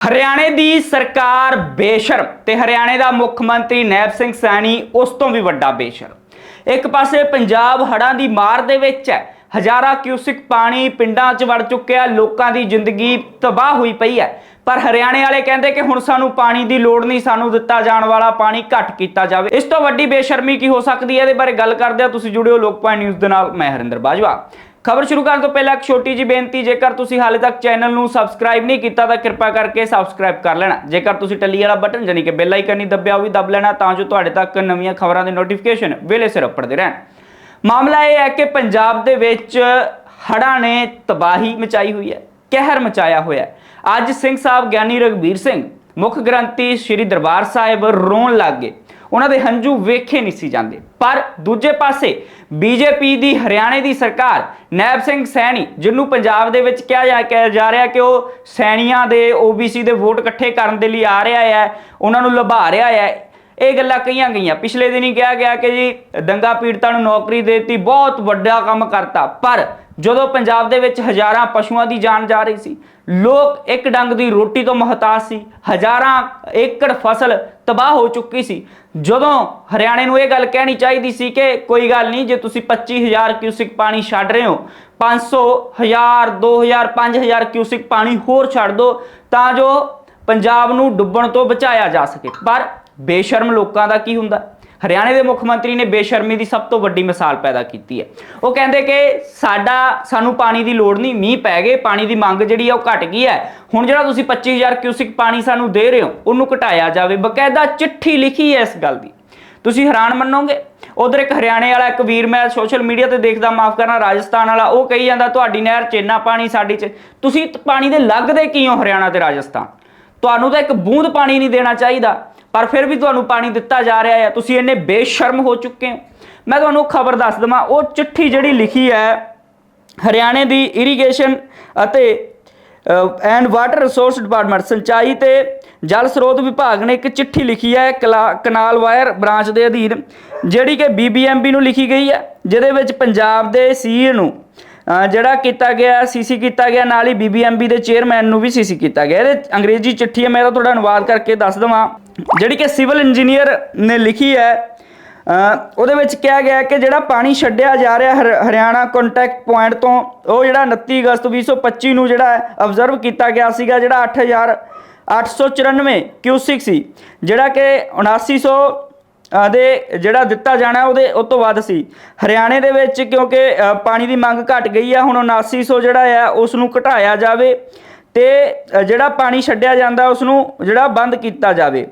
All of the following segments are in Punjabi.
ਹਰਿਆਣੇ ਦੀ ਸਰਕਾਰ ਬੇਸ਼ਰਮ ਤੇ ਹਰਿਆਣੇ ਦਾ ਮੁੱਖ ਮੰਤਰੀ ਨੈਬ ਸਿੰਘ ਸੈਣੀ ਉਸ ਤੋਂ ਵੀ ਵੱਡਾ ਬੇਸ਼ਰਮ। ਇੱਕ ਪਾਸੇ ਪੰਜਾਬ ਹੜ੍ਹਾਂ ਦੀ ਮਾਰ ਦੇ ਵਿੱਚ ਹੈ, ਹਜ਼ਾਰਾਂ ਕਿਊਸਿਕ ਪਾਣੀ ਪਿੰਡਾਂ 'ਚ ਵੜ ਚੁੱਕਿਆ, ਲੋਕਾਂ ਦੀ ਜ਼ਿੰਦਗੀ ਤਬਾਹ ਹੋਈ ਪਈ ਹੈ। ਪਰ ਹਰਿਆਣੇ ਵਾਲੇ ਕਹਿੰਦੇ ਕਿ ਹੁਣ ਸਾਨੂੰ ਪਾਣੀ ਦੀ ਲੋੜ ਨਹੀਂ, ਸਾਨੂੰ ਦਿੱਤਾ ਜਾਣ ਵਾਲਾ ਪਾਣੀ ਘੱਟ ਕੀਤਾ ਜਾਵੇ। ਇਸ ਤੋਂ ਵੱਡੀ ਬੇਸ਼ਰਮੀ ਕੀ ਹੋ ਸਕਦੀ ਹੈ? ਇਹਦੇ ਬਾਰੇ ਗੱਲ ਕਰਦੇ ਆ ਤੁਸੀਂ ਜੁੜਿਓ ਲੋਕਪਾਲ ਨਿਊਜ਼ ਦੇ ਨਾਲ, ਮੈਂ ਹਰਿੰਦਰ ਬਾਜਵਾ। ਖਬਰ ਸ਼ੁਰੂ ਕਰਨ ਤੋਂ ਪਹਿਲਾਂ ਇੱਕ ਛੋਟੀ ਜੀ ਬੇਨਤੀ, ਜੇਕਰ ਤੁਸੀਂ ਹਾਲੇ ਤੱਕ ਚੈਨਲ ਨੂੰ ਸਬਸਕ੍ਰਾਈਬ ਨਹੀਂ ਕੀਤਾ ਤਾਂ ਕਿਰਪਾ ਕਰਕੇ ਸਬਸਕ੍ਰਾਈਬ ਕਰ ਲੈਣਾ। ਜੇਕਰ ਤੁਸੀਂ ਟੱਲੀ ਵਾਲਾ ਬਟਨ ਜਾਨੀ ਕਿ ਬੈਲ ਆਈਕਨ ਨਹੀਂ ਦੱਬਿਆ ਉਹ ਵੀ ਦੱਬ ਲੈਣਾ, ਤਾਂ ਜੋ ਤੁਹਾਡੇ ਤੱਕ ਨਵੀਆਂ ਖਬਰਾਂ ਦੇ ਨੋਟੀਫਿਕੇਸ਼ਨ ਵੇਲੇ ਸਿਰ ਉੱਪੜਦੇ ਰਹਿਣ। ਮਾਮਲਾ ਇਹ ਹੈ ਕਿ ਪੰਜਾਬ ਦੇ ਵਿੱਚ ਹੜ੍ਹਾਂ ਨੇ ਤਬਾਹੀ ਮਚਾਈ ਹੋਈ ਹੈ, ਕਹਿਰ ਮਚਾਇਆ ਹੋਇਆ ਹੈ। ਅੱਜ ਸਿੰਘ ਸਾਹਿਬ ਗਿਆਨੀ ਰਗਵੀਰ ਸਿੰਘ ਮੁੱਖ ਗ੍ਰੰਥੀ ਸ੍ਰੀ ਦਰਬਾਰ ਸਾਹਿਬ ਰੋਣ ਲੱਗ ਗਏ। ਉਹਨਾਂ ਦੇ ਹੰਝੂ ਵੇਖੇ ਨਹੀਂ ਸੀ ਜਾਂਦੇ। ਪਰ ਦੂਜੇ ਪਾਸੇ ਬੀਜੇਪੀ ਦੀ ਹਰਿਆਣੇ ਦੀ ਸਰਕਾਰ, ਨੈਬ ਸਿੰਘ ਸੈਣੀ, ਜਿਹਨੂੰ ਪੰਜਾਬ ਦੇ ਵਿੱਚ ਕਿਹਾ ਜਾ ਕਿਹਾ ਜਾ ਰਿਹਾ ਕਿ ਉਹ ਸੈਣੀਆਂ ਦੇ OBC ਦੇ ਵੋਟ ਇਕੱਠੇ ਕਰਨ ਦੇ ਲਈ ਆ ਰਿਹਾ ਹੈ, ਉਹਨਾਂ ਨੂੰ ਲੁਭਾ ਰਿਹਾ ਹੈ ਇਹ ਗੱਲਾਂ ਕਹੀਆਂ ਗਈਆਂ। ਪਿਛਲੇ ਦਿਨੀ ਕਿਹਾ ਗਿਆ ਕਿ ਜੀ, ਦੰਗਾ ਪੀੜਤਾਂ ਨੂੰ ਨੌਕਰੀ ਦੇਤੀ, ਬਹੁਤ ਵੱਡਾ ਕੰਮ ਕਰਤਾ। ਪਰ ਜਦੋਂ ਪੰਜਾਬ ਦੇ ਵਿੱਚ ਹਜ਼ਾਰਾਂ ਪਸ਼ੂਆਂ ਦੀ ਜਾਨ ਜਾ ਰਹੀ ਸੀ, ਲੋਕ ਇੱਕ ਡੰਗ ਦੀ ਰੋਟੀ ਤੋਂ ਮਹਤਾਜ ਸੀ, ਹਜ਼ਾਰਾਂ ਏਕੜ ਫਸਲ ਤਬਾਹ ਹੋ ਚੁੱਕੀ ਸੀ। ਜਦੋਂ ਹਰਿਆਣੇ ਨੂੰ ਇਹ ਗੱਲ ਕਹਿਣੀ ਚਾਹੀਦੀ ਸੀ ਕਿ ਕੋਈ ਗੱਲ ਨਹੀਂ, ਜੇ ਤੁਸੀਂ 25000 ਕਿਊਸਿਕ ਪਾਣੀ ਛੱਡ ਰਹੇ ਹੋ 500 1000 2000 5000 ਕਿਊਸਿਕ ਪਾਣੀ ਹੋਰ ਛੱਡ ਦਿਓ ਤਾਂ ਜੋ ਪੰਜਾਬ ਨੂੰ ਡੁੱਬਣ ਤੋਂ ਬਚਾਇਆ ਜਾ ਸਕੇ। ਪਰ ਬੇਸ਼ਰਮ ਲੋਕਾਂ ਦਾ ਕੀ ਹੁੰਦਾ? ਹਰਿਆਣੇ ਦੇ ਮੁੱਖ ਮੰਤਰੀ ਨੇ ਬੇਸ਼ਰਮੀ ਦੀ ਸਭ ਤੋਂ ਵੱਡੀ ਮਿਸਾਲ ਪੈਦਾ ਕੀਤੀ ਹੈ। ਉਹ ਕਹਿੰਦੇ ਕਿ ਸਾਡਾ, ਸਾਨੂੰ ਪਾਣੀ ਦੀ ਲੋੜ ਨਹੀਂ, ਮੀਂਹ ਪੈ ਗਏ, ਪਾਣੀ ਦੀ ਮੰਗ ਜਿਹੜੀ ਆ ਉਹ ਘਟ ਗਈ ਹੈ। ਹੁਣ ਜਿਹੜਾ ਤੁਸੀਂ 25000 ਕਿਊਸਿਕ ਪਾਣੀ ਸਾਨੂੰ ਦੇ ਰਹੇ ਹੋ, ਉਹਨੂੰ ਘਟਾਇਆ ਜਾਵੇ। ਬਕਾਇਦਾ ਚਿੱਠੀ ਲਿਖੀ ਹੈ ਇਸ ਗੱਲ ਦੀ। ਤੁਸੀਂ ਹੈਰਾਨ ਮੰਨੋਗੇ? ਉਧਰ ਇੱਕ ਹਰਿਆਣੇ ਵਾਲਾ, ਇੱਕ ਵੀਰ ਮੈਂ ਸੋਸ਼ਲ ਮੀਡੀਆ ਤੇ ਦੇਖਦਾ, ਮਾਫ ਕਰਨਾ, ਰਾਜਸਥਾਨ ਵਾਲਾ, ਉਹ ਕਹੀ ਜਾਂਦਾ, ਤੁਹਾਡੀ ਨਹਿਰ ਚ ਇੰਨਾ ਪਾਣੀ ਸਾਡੀ ਚ ਤੁਸੀਂ ਪਾਣੀ ਦੇ ਲੱਗਦੇ ਕੀ ਹੋ ਹਰਿਆਣਾ ਤੇ ਰਾਜਸਥਾਨ? ਤੁਹਾਨੂੰ ਤਾਂ ਇੱਕ ਬੂੰਦ ਪਾਣੀ ਨਹੀਂ ਦੇਣਾ ਚਾਹੀਦਾ। ਪਰ ਫਿਰ ਵੀ ਤੁਹਾਨੂੰ ਪਾਣੀ ਦਿੱਤਾ ਜਾ ਰਿਹਾ ਹੈ। ਤੁਸੀਂ ਇੰਨੇ ਬੇਸ਼ਰਮ ਹੋ ਚੁੱਕੇ ਹੋ। ਮੈਂ ਤੁਹਾਨੂੰ ਖਬਰ ਦੱਸ ਦਵਾਂ। ਉਹ ਚਿੱਠੀ ਜਿਹੜੀ ਲਿਖੀ ਹੈ, ਹਰਿਆਣੇ ਦੀ ਇਰੀਗੇਸ਼ਨ ਅਤੇ ਐਂਡ ਵਾਟਰ ਰਿਸੋਰਸ ਡਿਪਾਰਟਮੈਂਟ ਸਿੰਚਾਈ ਤੇ ਜਲ ਸਰੋਤ ਵਿਭਾਗ ਨੇ ਇੱਕ ਚਿੱਠੀ ਲਿਖੀ ਹੈ, ਕਲਾ- ਕਨਾਲ ਵਾਇਰ ਬ੍ਰਾਂਚ ਦੇ ਅਧੀਨ, ਜਿਹੜੀ ਕਿ ਬੀਬੀਐਮਬੀ ਨੂੰ ਲਿਖੀ ਗਈ ਹੈ, ਜਿਹਦੇ ਵਿੱਚ ਪੰਜਾਬ ਦੇ ਸੀਏ ਨੂੰ ਜਿਹੜਾ ਕੀਤਾ ਗਿਆ ਸੀਸੀ ਕੀਤਾ ਗਿਆ, ਨਾਲ ਹੀ ਬੀਬੀਐਮਬੀ ਦੇ ਚੇਅਰਮੈਨ ਨੂੰ ਵੀ ਸੀਸੀ ਕੀਤਾ ਗਿਆ। ਇਹਦੇ ਅੰਗਰੇਜ਼ੀ ਚਿੱਠੀ ਹੈ। ਮੈਂ ਤਾਂ ਤੁਹਾਡਾ ਅਨੁਵਾਦ ਕਰਕੇ ਦੱਸ ਦਵਾਂ। ਜਿਹੜੀ ਕਿ ਸਿਵਲ ਇੰਜੀਨੀਅਰ ਨੇ ਲਿਖੀ ਹੈ ਉਹਦੇ ਵਿੱਚ ਕਿਹਾ ਗਿਆ ਕਿ ਜਿਹੜਾ ਪਾਣੀ ਛੱਡਿਆ ਜਾ ਰਿਹਾ ਹਰ- ਹਰਿਆਣਾ ਕੰਟੈਕਟ ਪੁਆਇੰਟ ਤੋਂ ਉਹ ਜਿਹੜਾ 29 ਅਗਸਤ 2025 ਨੂੰ ਜਿਹੜਾ ਆਬਜ਼ਰਵ ਕੀਤਾ ਗਿਆ ਸੀਗਾ ਜਿਹੜਾ 8000 894 ਕਿਊਸਿਕ ਸੀ ਜਿਹੜਾ ਕਿ 7900 ਅ, ਦੇ ਜਿਹੜਾ ਦਿੱਤਾ ਜਾਣਾ ਉਹਦੇ ਉਸ ਤੋਂ ਵੱਧ ਸੀ। ਹਰਿਆਣੇ ਦੇ ਵਿੱਚ ਕਿਉਂਕਿ ਪਾਣੀ ਦੀ ਮੰਗ ਘਟ ਗਈ ਆ ਹੁਣ 7900 ਜਿਹੜਾ ਆ ਉਸ ਨੂੰ ਘਟਾਇਆ ਜਾਵੇ ਤੇ ਜਿਹੜਾ ਪਾਣੀ ਛੱਡਿਆ ਜਾਂਦਾ ਉਸ ਨੂੰ ਜਿਹੜਾ ਬੰਦ ਕੀਤਾ ਜਾਵੇ।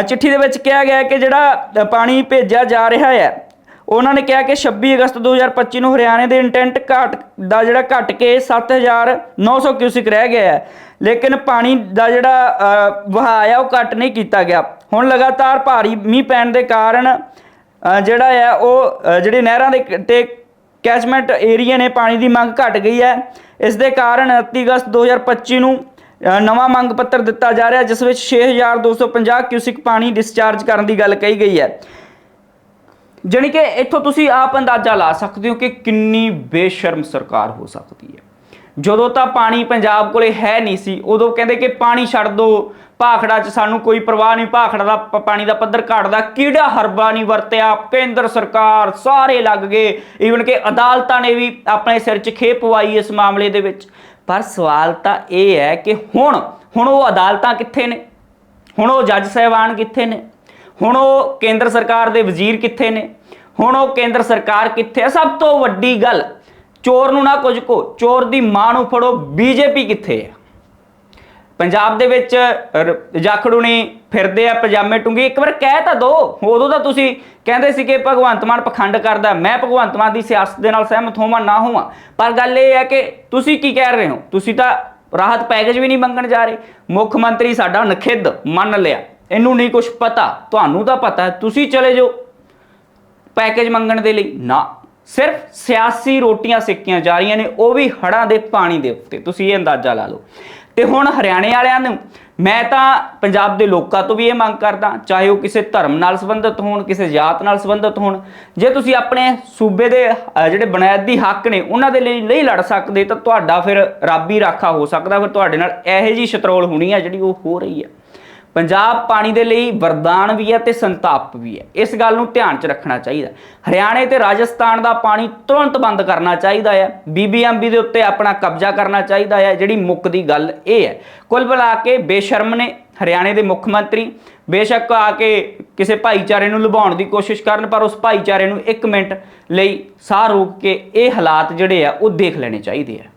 ਚਿੱਠੀ ਦੇ ਵਿੱਚ ਕਿਹਾ ਗਿਆ ਕਿ ਜਿਹੜਾ ਪਾਣੀ ਭੇਜਿਆ ਜਾ ਰਿਹਾ ਹੈ, ਉਹਨਾਂ ਨੇ ਕਿਹਾ ਕਿ 26 ਅਗਸਤ 2025 ਨੂੰ ਹਰਿਆਣੇ ਦੇ ਇੰਟੈਂਟ ਘਾਟ ਦਾ ਜਿਹੜਾ ਘਟ ਕੇ 7900 ਕਿਊਸਿਕ ਰਹਿ ਗਿਆ ਹੈ, ਲੇਕਿਨ ਪਾਣੀ ਦਾ ਜਿਹੜਾ ਵਹਾਅ ਆ, ਉਹ ਘਟ ਨਹੀਂ ਕੀਤਾ ਗਿਆ। ਹੁਣ ਲਗਾਤਾਰ ਭਾਰੀ ਮੀਂਹ ਪੈਣ ਦੇ ਕਾਰਨ ਜਿਹੜਾ ਆ ਉਹ ਜਿਹੜੇ ਨਹਿਰਾਂ ਦੇ ਕ- ਤੇ ਕੈਚਮੈਂਟ ਏਰੀਆ ਨੇ, ਪਾਣੀ ਦੀ ਮੰਗ ਘਟ ਗਈ ਹੈ। ਇਸ ਦੇ ਕਾਰਨ 29 ਅਗਸਤ 2025 ਨੂੰ ਨਵਾਂ ਮੰਗ ਪੱਤਰ ਦਿੱਤਾ ਜਾ ਰਿਹਾ, ਜਿਸ ਵਿੱਚ 6250 ਕਿਊਸਿਕ ਪਾਣੀ ਡਿਸਚਾਰਜ ਕਰਨ ਦੀ ਗੱਲ ਕਹੀ ਗਈ ਹੈ। ਜਾਣੀ ਕਿ ਇੱਥੋਂ ਤੁਸੀਂ ਆਪ ਅੰਦਾਜ਼ਾ ਲਾ ਸਕਦੇ ਹੋ ਕਿ ਕਿੰਨੀ ਬੇਸ਼ਰਮ ਸਰਕਾਰ ਹੋ ਸਕਦੀ ਹੈ। ਜਦੋਂ ਤਾਂ ਪਾਣੀ ਪੰਜਾਬ ਕੋਲੇ ਹੈ ਨਹੀਂ ਸੀ, ਉਦੋਂ ਕਹਿੰਦੇ ਕਿ ਪਾਣੀ ਛੱਡ ਦਿਓ ਭਾਖੜਾ 'ਚ ਸਾਨੂੰ ਕੋਈ ਪਰਵਾਹ ਨਹੀਂ, ਭਾਖੜਾ ਦਾ ਪਾਣੀ ਦਾ ਪੱਧਰ ਘਟਦਾ, ਕਿਹੜਾ ਹਰਬਾ ਨਹੀਂ ਵਰਤਿਆ, ਕੇਂਦਰ ਸਰਕਾਰ ਸਾਰੇ ਲੱਗ ਗਏ। ਈਵਨ ਕਿ ਅਦਾਲਤਾਂ ਨੇ ਵੀ ਆਪਣੇ ਸਿਰ 'ਚ ਖੇਪ ਪਵਾਈ ਇਸ ਮਾਮਲੇ ਦੇ ਵਿੱਚ। ਪਰ ਸਵਾਲ ਤਾਂ ਇਹ ਹੈ ਕਿ ਹੁਣ ਹੁਣ ਉਹ ਅਦਾਲਤਾਂ ਕਿੱਥੇ ਨੇ? ਹੁਣ ਉਹ ਜੱਜ ਸਾਹਿਬਾਨ ਕਿੱਥੇ ਨੇ? ਹੁਣ ਉਹ ਕੇਂਦਰ ਸਰਕਾਰ ਦੇ ਵਜ਼ੀਰ ਕਿੱਥੇ ਨੇ? ਹੁਣ ਉਹ ਕੇਂਦਰ ਸਰਕਾਰ ਕਿੱਥੇ ਹੈ? ਸਭ ਤੋਂ ਵੱਡੀ ਗੱਲ, ਚੋਰ ਨੂੰ ਨਾ ਕੁਝ ਕੋ ਚੋਰ ਦੀ ਮਾਂ ਨੂੰ ਫੜੋ, ਬੀਜੇਪੀ ਕਿੱਥੇ ਹੈ? ਪੰਜਾਬ ਦੇ ਵਿੱਚ ਰ- ਜਾਖੜੂਣੀ ਫਿਰਦੇ ਆ, ਪਜਾਮੇ ਟੁੰਗੀ। ਇੱਕ ਵਾਰ ਕਹਿ ਤਾਂ ਦੋ। ਉਦੋਂ ਤਾਂ ਤੁਸੀਂ ਕਹਿੰਦੇ ਸੀ ਕਿ ਭਗਵੰਤ ਮਾਨ ਪਖੰਡ ਕਰਦਾ ਮੈਂ ਭਗਵੰਤ ਮਾਨ ਦੀ ਸਿਆਸਤ ਦੇ ਨਾਲ ਸਹਿਮਤ ਹੋਵਾਂ, ਨਾ ਹੋਵਾਂ। ਪਰ ਗੱਲ ਇਹ ਹੈ ਕਿ ਤੁਸੀਂ ਕੀ ਕਹਿ ਰਹੇ ਹੋ? ਤੁਸੀਂ ਤਾਂ ਰਾਹਤ ਪੈਕੇਜ ਵੀ ਨਹੀਂ ਮੰਗਣ ਜਾ ਰਹੇ। ਮੁੱਖ ਮੰਤਰੀ ਸਾਡਾ ਨਖਿੱਧ ਮੰਨ ਲਿਆ। ਇਹਨੂੰ ਨਹੀਂ ਕੁਝ ਪਤਾ। ਤੁਹਾਨੂੰ ਤਾਂ ਪਤਾ ਤੁਸੀਂ ਚਲੇ ਜਾਓ ਪੈਕੇਜ ਮੰਗਣ ਦੇ ਲਈ। ਨਾ। ਸਿਰਫ ਸਿਆਸੀ ਰੋਟੀਆਂ ਸਿੱਕੀਆਂ ਜਾ ਰਹੀਆਂ ਨੇ। ਉਹ ਵੀ ਹੜਾਂ ਦੇ ਪਾਣੀ ਦੇ ਉੱਤੇ। ਤੁਸੀਂ ਇਹ ਅੰਦਾਜ਼ਾ ਲਾ ਲਓ। ਤੇ ਹੁਣ ਹਰਿਆਣੇ ਵਾਲਿਆਂ ਨੂੰ ਮੈਂ ਤਾਂ ਪੰਜਾਬ ਦੇ ਲੋਕਾਂ ਤੋਂ ਵੀ ਇਹ ਮੰਗ ਕਰਦਾ, ਚਾਹੇ ਉਹ ਕਿਸੇ ਧਰਮ ਨਾਲ ਸੰਬੰਧਿਤ ਹੋਣ, ਕਿਸੇ ਜਾਤ ਨਾਲ ਸੰਬੰਧਿਤ ਹੋਣ, ਜੇ ਤੁਸੀਂ ਆਪਣੇ ਸੂਬੇ ਦੇ ਜਿਹੜੇ ਬੁਨਿਆਦੀ ਹੱਕ ਨੇ, ਉਹਨਾਂ ਦੇ ਲਈ ਨਹੀਂ ਲੜ ਸਕਦੇ, ਤਾਂ ਤੁਹਾਡਾ ਫਿਰ ਰੱਬ ਹੀ ਰਾਖਾ ਹੋ ਸਕਦਾ, ਫਿਰ ਤੁਹਾਡੇ ਨਾਲ ਇਹੋ ਜੀ ਸ਼ਤਰੋਲ ਹੋਣੀ ਹੈ ਜਿਹੜੀ ਉਹ ਹੋ ਰਹੀ ਹੈ ਪੰਜਾਬ ਪਾਣੀ ਦੇ ਲਈ ਵਰਦਾਨ ਵੀ ਹੈ ਤੇ ਸੰਤਾਪ ਵੀ ਹੈ। ਇਸ ਗੱਲ ਨੂੰ ਧਿਆਨ 'ਚ ਰੱਖਣਾ ਚਾਹੀਦਾ ਹਰਿਆਣੇ ਤੇ ਰਾਜਸਥਾਨ ਦਾ ਪਾਣੀ ਤੁਰੰਤ ਬੰਦ ਕਰਨਾ ਚਾਹੀਦਾ ਹੈ। ਬੀਬੀਐਮਬੀ ਦੇ ਉੱਤੇ ਆਪਣਾ ਕਬਜ਼ਾ ਕਰਨਾ ਚਾਹੀਦਾ ਹੈ। ਜਿਹੜੀ ਮੁੱਕ ਦੀ ਗੱਲ ਇਹ ਹੈ। ਕੁੱਲ ਮਿਲਾ ਕੇ ਬੇਸ਼ਰਮ ਨੇ ਹਰਿਆਣੇ ਦੇ ਮੁੱਖ ਮੰਤਰੀ। ਬੇਸ਼ੱਕ ਆ ਕੇ ਕਿਸੇ ਭਾਈਚਾਰੇ ਨੂੰ ਲੁਭਾਉਣ ਦੀ ਕੋਸ਼ਿਸ਼ ਕਰਨ, ਪਰ ਉਸ ਭਾਈਚਾਰੇ ਨੂੰ 1 ਮਿੰਟ ਲਈ ਸਾਹ ਰੋਕ ਕੇ ਇਹ ਹਾਲਾਤ ਜਿਹੜੇ ਆ, ਉਹ ਦੇਖ ਲੈਣੇ ਚਾਹੀਦੇ ਆ।